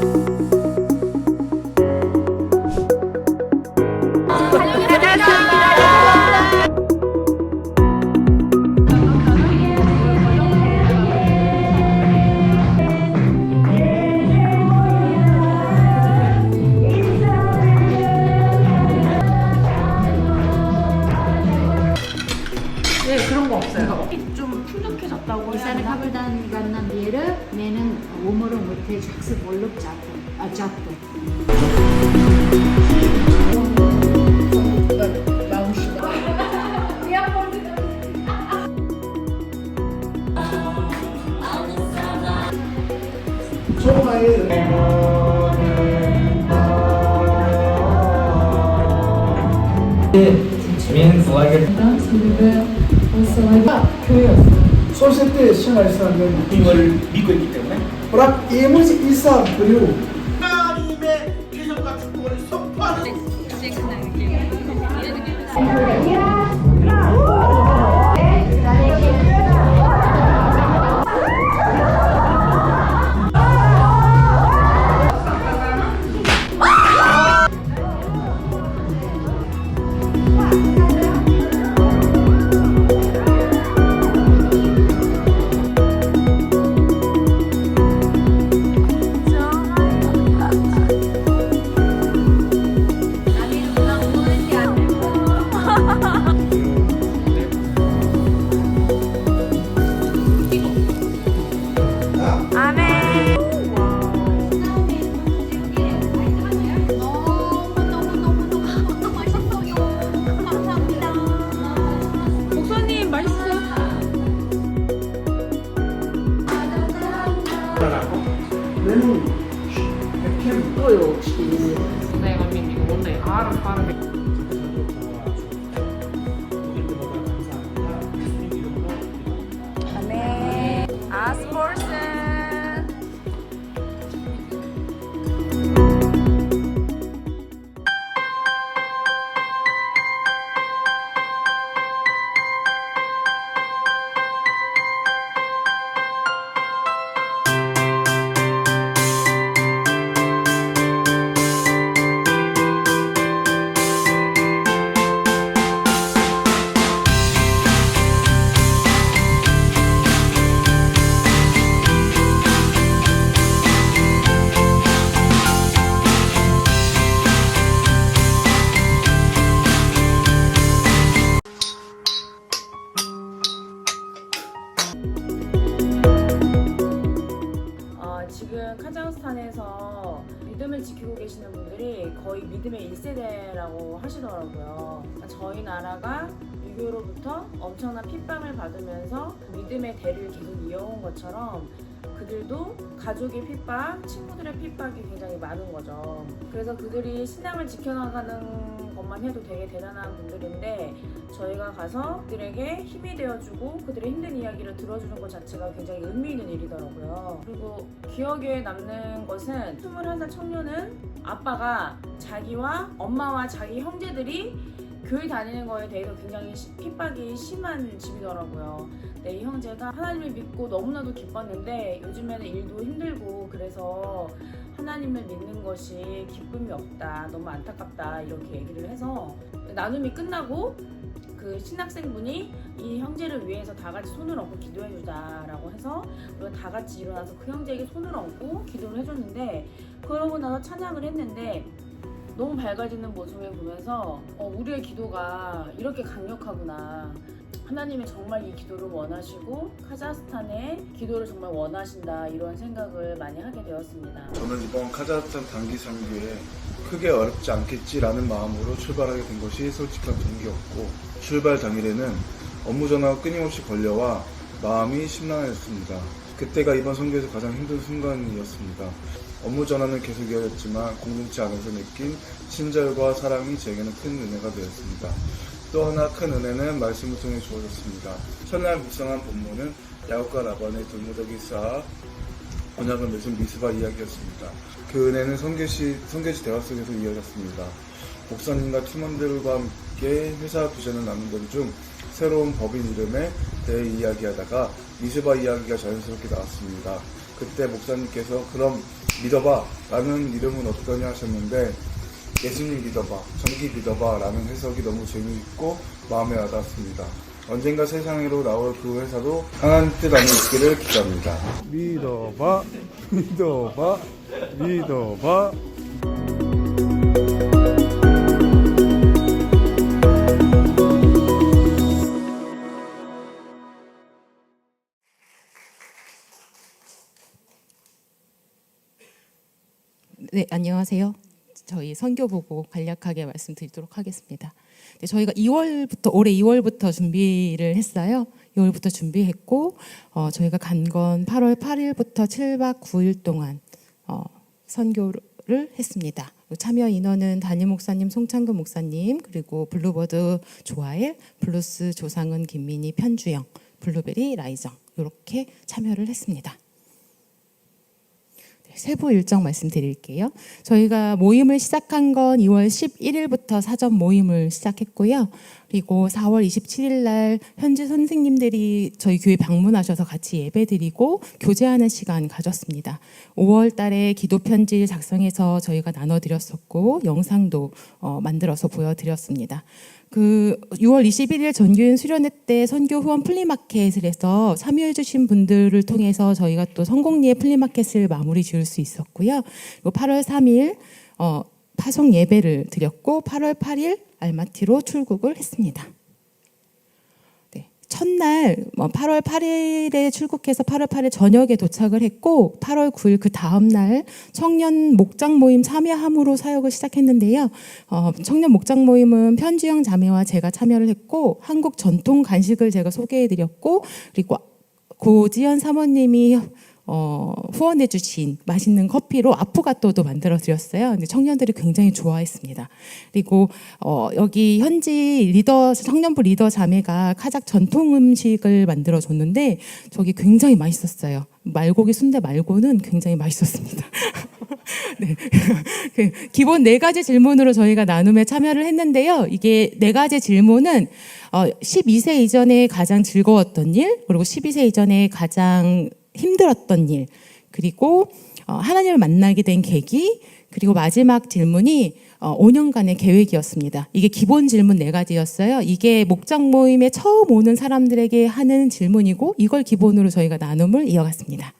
네 되나? kabel dan ganam biru, menen umur umur jaksı bolup jatuh, ah, jatuh. means like a 소세 때 생활사는 힘을 믿고 있기 때문에. 브락 예무지 이사 그리고 하나님의 기적과 축복을 선포하는 믿음을 지키고 계시는 분들이 거의 믿음의 1세대라고 하시더라고요. 저희 나라가 유교로부터 엄청난 핍박을 받으면서 믿음의 대를 계속 이어온 것처럼 그들도 가족의 핍박, 친구들의 핍박이 굉장히 많은 거죠. 그래서 그들이 신앙을 지켜나가는 것만 해도 되게 대단한 분들인데 저희가 가서 그들에게 힘이 되어주고 그들의 힘든 이야기를 들어주는 것 자체가 굉장히 의미 있는 일이더라고요. 그리고 기억에 남는 것은 21살 청년은 아빠가 자기와 엄마와 자기 형제들이 교회 다니는 거에 대해서 굉장히 시- 핍박이 심한 집이더라고요. 네, 이 형제가 하나님을 믿고 너무나도 기뻤는데 요즘에는 일도 힘들고 그래서 하나님을 믿는 것이 기쁨이 없다, 너무 안타깝다 이렇게 얘기를 해서 나눔이 끝나고 그 신학생분이 이 형제를 위해서 다 같이 손을 얹고 기도해 주자라고 해서 우리가 다 같이 일어나서 그 형제에게 손을 얹고 기도를 해줬는데 그러고 나서 찬양을 했는데 너무 밝아지는 모습을 보면서 어, 우리의 기도가 이렇게 강력하구나. 하나님이 정말 이 기도를 원하시고 카자흐스탄의 기도를 정말 원하신다 이런 생각을 많이 하게 되었습니다. 저는 이번 카자흐스탄 단기 선교에 크게 어렵지 않겠지라는 마음으로 출발하게 된 것이 솔직한 동기였고 출발 당일에는 업무 전화가 끊임없이 걸려와 마음이 심란했습니다. 그때가 이번 선교에서 가장 힘든 순간이었습니다. 업무 전화는 계속 이어졌지만 공동체 안에서 느낀 친절과 사랑이 제게는 큰 은혜가 되었습니다. 또 하나 큰 은혜는 말씀을 통해 주어졌습니다. 첫날 묵상한 본문은 야곱과 라반의 돌무더기 쌓아 언약을 맺은 미스바 이야기였습니다. 그 은혜는 성계시, 성계시 대화 속에서 이어졌습니다. 목사님과 팀원들과 함께 회사 비전을 나누던 중 새로운 법인 이름에 대해 이야기하다가 미스바 이야기가 자연스럽게 나왔습니다. 그때 목사님께서 그럼 믿어봐 라는 이름은 어떠냐 하셨는데 예수님 믿어봐, 전기 믿어봐 라는 해석이 너무 재미있고 마음에 와닿았습니다. 언젠가 세상으로 나올 그 회사도 하나님 뜻 안에 있기를 기도합니다. 믿어봐, 믿어봐, 믿어봐. 네, 안녕하세요. 저희 선교 보고 간략하게 말씀드리도록 하겠습니다. 네, 저희가 2월부터 올해 2월부터 준비를 했어요. 2월부터 준비했고 어, 저희가 간 건 8월 8일부터 7박 9일 동안 어, 선교를 했습니다. 참여 인원은 담임 목사님 송창근 목사님 그리고 블루버드 조아엘, 블루스 조상은 김민희 편주영, 블루베리 라이정 이렇게 참여를 했습니다. 세부 일정 말씀드릴게요. 저희가 모임을 시작한 건 2월 11일부터 사전 모임을 시작했고요. 그리고 4월 27일 날 현지 선생님들이 저희 교회 방문하셔서 같이 예배드리고 교제하는 시간 가졌습니다. 5월 달에 기도 편지 작성해서 저희가 나눠 드렸었고 영상도 어, 만들어서 보여 드렸습니다. 그 6월 21일 전교인 수련회 때 선교 후원 플리마켓을 해서 참여해 주신 분들을 통해서 저희가 또 성공리의 플리마켓을 마무리 지을 수 있었고요. 그리고 8월 3일 어, 파송 예배를 드렸고 8월 8일 알마티로 출국을 했습니다. 네, 첫날 뭐 8월 8일에 출국해서 8월 8일 저녁에 도착을 했고 8월 9일 그 다음 날 청년 목장 모임 참여함으로 사역을 시작했는데요. 어, 청년 목장 모임은 편주영 자매와 제가 참여를 했고 한국 전통 간식을 제가 소개해드렸고 그리고 고지연 사모님이 어, 후원해 주신 맛있는 커피로 아포가토도 만들어 드렸어요. 근데 청년들이 굉장히 좋아했습니다. 그리고 어, 여기 현지 리더 청년부 리더 자매가 카작 전통 음식을 만들어 줬는데 저기 굉장히 맛있었어요. 말고기 순대 말고는 굉장히 맛있었습니다. 네. 그 기본 네 가지 질문으로 저희가 나눔에 참여를 했는데요. 이게 네 가지 질문은 어, 12세 이전에 가장 즐거웠던 일, 그리고 12세 이전에 가장 힘들었던 일, 그리고 어, 하나님을 만나게 된 계기, 그리고 마지막 질문이 어, 5년간의 계획이었습니다. 이게 기본 질문 네 가지였어요. 이게 목장 모임에 처음 오는 사람들에게 하는 질문이고 이걸 기본으로 저희가 나눔을 이어갔습니다.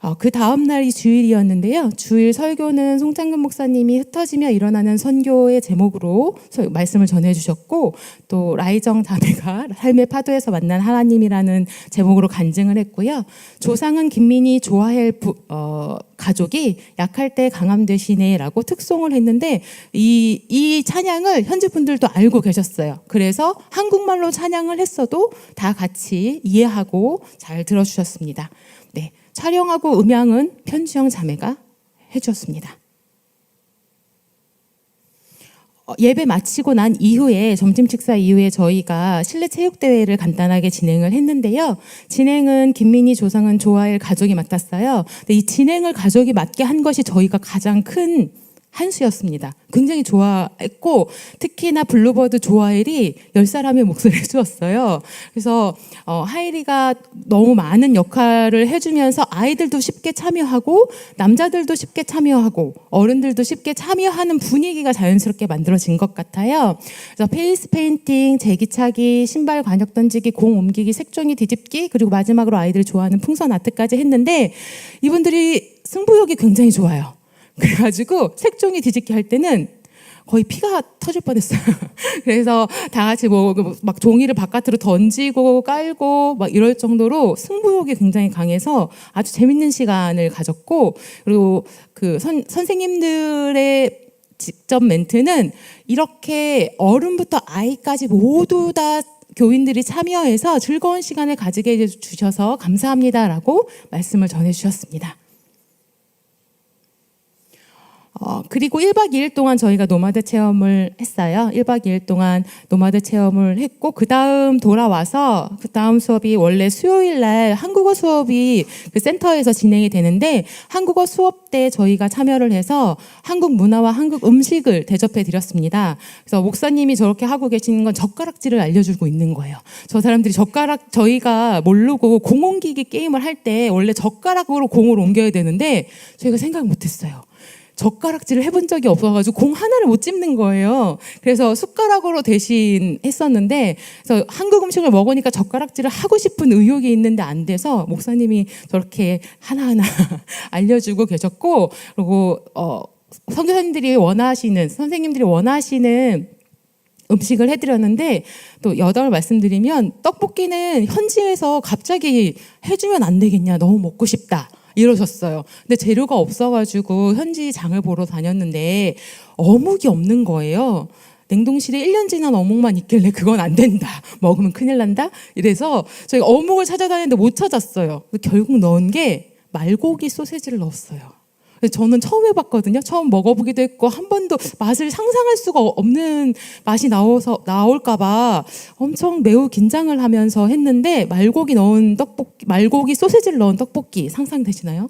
어, 그 다음 날이 주일이었는데요. 주일 설교는 송창근 목사님이 흩어지며 일어나는 선교의 제목으로 서- 말씀을 전해주셨고 또 라이정 자매가 삶의 파도에서 만난 하나님이라는 제목으로 간증을 했고요. 조상은 김민희 조하엘 부, 어, 가족이 약할 때 강함 되시네라고 특송을 했는데 이, 이 찬양을 현지 분들도 알고 계셨어요. 그래서 한국말로 찬양을 했어도 다 같이 이해하고 잘 들어주셨습니다. 네. 촬영하고 음향은 편지영 자매가 해주었습니다. 어, 예배 마치고 난 이후에 점심 식사 이후에 저희가 실내 체육 대회를 간단하게 진행을 했는데요. 진행은 김민희 조상은 조아일 가족이 맡았어요. 근데 이 진행을 가족이 맡게 한 것이 저희가 가장 큰 한수였습니다. 굉장히 좋아했고 특히나 블루버드 조아일이 열 사람의 몫을 해주었어요. 그래서 어, 하이리가 너무 많은 역할을 해주면서 아이들도 쉽게 참여하고 남자들도 쉽게 참여하고 어른들도 쉽게 참여하는 분위기가 자연스럽게 만들어진 것 같아요. 그래서 페이스 페인팅, 제기차기, 신발 관역 던지기, 공 옮기기, 색종이 뒤집기 그리고 마지막으로 아이들이 좋아하는 풍선 아트까지 했는데 이분들이 승부욕이 굉장히 좋아요. 그래가지고 색종이 뒤집기 할 때는 거의 피가 터질 뻔했어요. 그래서 다 같이 뭐 막 종이를 바깥으로 던지고 깔고 막 이럴 정도로 승부욕이 굉장히 강해서 아주 재밌는 시간을 가졌고 그리고 그 선, 선생님들의 직접 멘트는 이렇게 어른부터 아이까지 모두 다 교인들이 참여해서 즐거운 시간을 가지게 해 주셔서 감사합니다라고 말씀을 전해 주셨습니다. 어, 그리고 1박 2일 동안 저희가 노마드 체험을 했어요. 1박 2일 동안 노마드 체험을 했고, 그 다음 돌아와서, 그 다음 수업이 원래 수요일 날 한국어 수업이 그 센터에서 진행이 되는데, 한국어 수업 때 저희가 참여를 해서 한국 문화와 한국 음식을 대접해 드렸습니다. 그래서 목사님이 저렇게 하고 계시는 건 젓가락질을 알려주고 있는 거예요. 저 사람들이 젓가락, 저희가 모르고 공옮기기 게임을 할 때 원래 젓가락으로 공을 옮겨야 되는데, 저희가 생각 못 했어요. 젓가락질을 해본 적이 없어가지고 공 하나를 못 집는 거예요. 그래서 숟가락으로 대신 했었는데, 그래서 한국 음식을 먹으니까 젓가락질을 하고 싶은 의욕이 있는데 안 돼서 목사님이 저렇게 하나하나 알려주고 계셨고, 그리고 어, 선교사님들이 원하시는 선생님들이 원하시는 음식을 해드렸는데 또 여덟 말씀드리면 떡볶이는 현지에서 갑자기 해주면 안 되겠냐 너무 먹고 싶다 이러셨어요. 근데 재료가 없어가지고 현지 장을 보러 다녔는데 어묵이 없는 거예요. 냉동실에 1년 지난 어묵만 있길래 그건 안 된다. 먹으면 큰일 난다. 이래서 저희가 어묵을 찾아다녔는데 못 찾았어요. 결국 넣은 게 말고기 소세지를 넣었어요. 저는 처음 해봤거든요. 처음 먹어보기도 했고 한 번도 맛을 상상할 수가 없는 맛이 나와서 나올까봐 엄청 매우 긴장을 하면서 했는데 말고기 넣은 떡볶이, 말고기 소세지를 넣은 떡볶이 상상되시나요?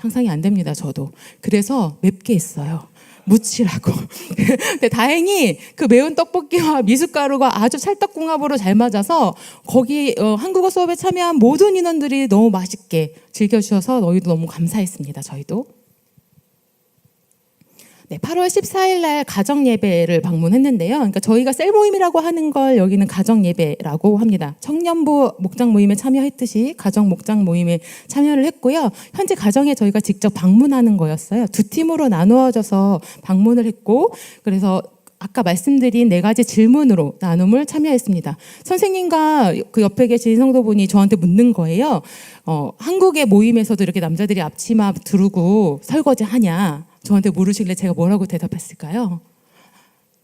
상상이 안 됩니다. 저도 그래서 맵게 했어요. 무치라고. 근데 다행히 그 매운 떡볶이와 미숫가루가 아주 찰떡궁합으로 잘 맞아서 거기 어, 한국어 수업에 참여한 모든 인원들이 너무 맛있게 즐겨주셔서 너희도 너무 감사했습니다. 저희도. 네, 8월 14일 날 가정 예배를 방문했는데요. 그러니까 저희가 셀 모임이라고 하는 걸 여기는 가정 예배라고 합니다. 청년부 목장 모임에 참여했듯이 가정 목장 모임에 참여를 했고요. 현재 가정에 저희가 직접 방문하는 거였어요. 두 팀으로 나누어져서 방문을 했고 그래서 아까 말씀드린 네 가지 질문으로 나눔을 참여했습니다. 선생님과 그 옆에 계신 성도분이 저한테 묻는 거예요. 어, 한국의 모임에서도 이렇게 남자들이 앞치마 두르고 설거지 하냐? 저한테 물으시길래 제가 뭐라고 대답했을까요?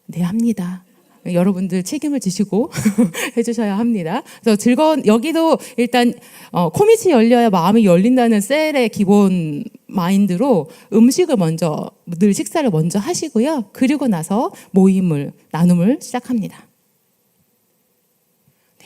네, 합니다. 여러분들 책임을 지시고 해주셔야 합니다. 그래서 즐거운 여기도 일단 어, 코미치 열려야 마음이 열린다는 셀의 기본 마인드로 음식을 먼저 늘 식사를 먼저 하시고요. 그리고 나서 모임을 나눔을 시작합니다.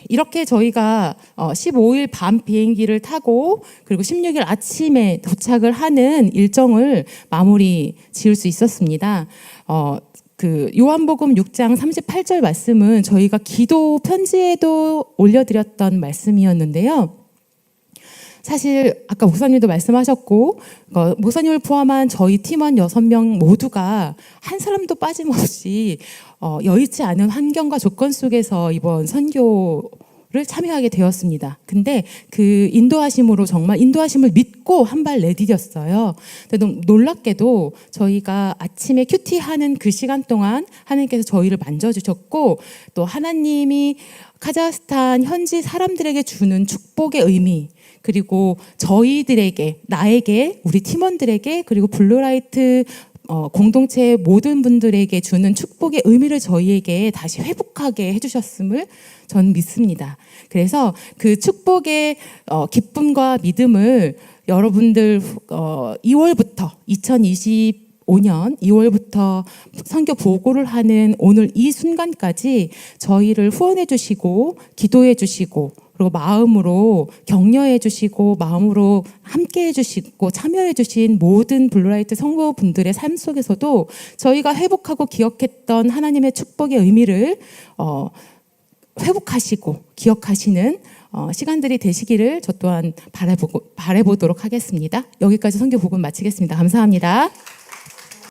이렇게 저희가 15일 밤 비행기를 타고 그리고 16일 아침에 도착을 하는 일정을 마무리 지을 수 있었습니다. 어, 그 요한복음 6장 38절 말씀은 저희가 기도 편지에도 올려드렸던 말씀이었는데요. 사실 아까 목사님도 말씀하셨고 어, 목사님을 포함한 저희 팀원 여섯 명 모두가 한 사람도 빠짐없이 어, 여의치 않은 환경과 조건 속에서 이번 선교 를 참여하게 되었습니다. 근데 그 인도하심으로 정말 인도하심을 믿고 한 발 내디뎠어요. 근데 놀랍게도 저희가 아침에 큐티 하는 그 시간 동안 하나님께서 저희를 만져주셨고 또 하나님이 카자흐스탄 현지 사람들에게 주는 축복의 의미 그리고 저희들에게 나에게 우리 팀원들에게 그리고 블루라이트 어, 공동체 모든 분들에게 주는 축복의 의미를 저희에게 다시 회복하게 해주셨음을 저는 믿습니다. 그래서 그 축복의 어, 기쁨과 믿음을 여러분들 어, 2월부터 2025년 2월부터 선교 보고를 하는 오늘 이 순간까지 저희를 후원해 주시고 기도해 주시고 그리고 마음으로 격려해 주시고 마음으로 함께 해 주시고 참여해 주신 모든 블루라이트 성도분들의 삶 속에서도 저희가 회복하고 기억했던 하나님의 축복의 의미를 어, 회복하시고 기억하시는 어, 시간들이 되시기를 저 또한 바라보고, 바라보도록 하겠습니다. 여기까지 선교 복음 마치겠습니다. 감사합니다.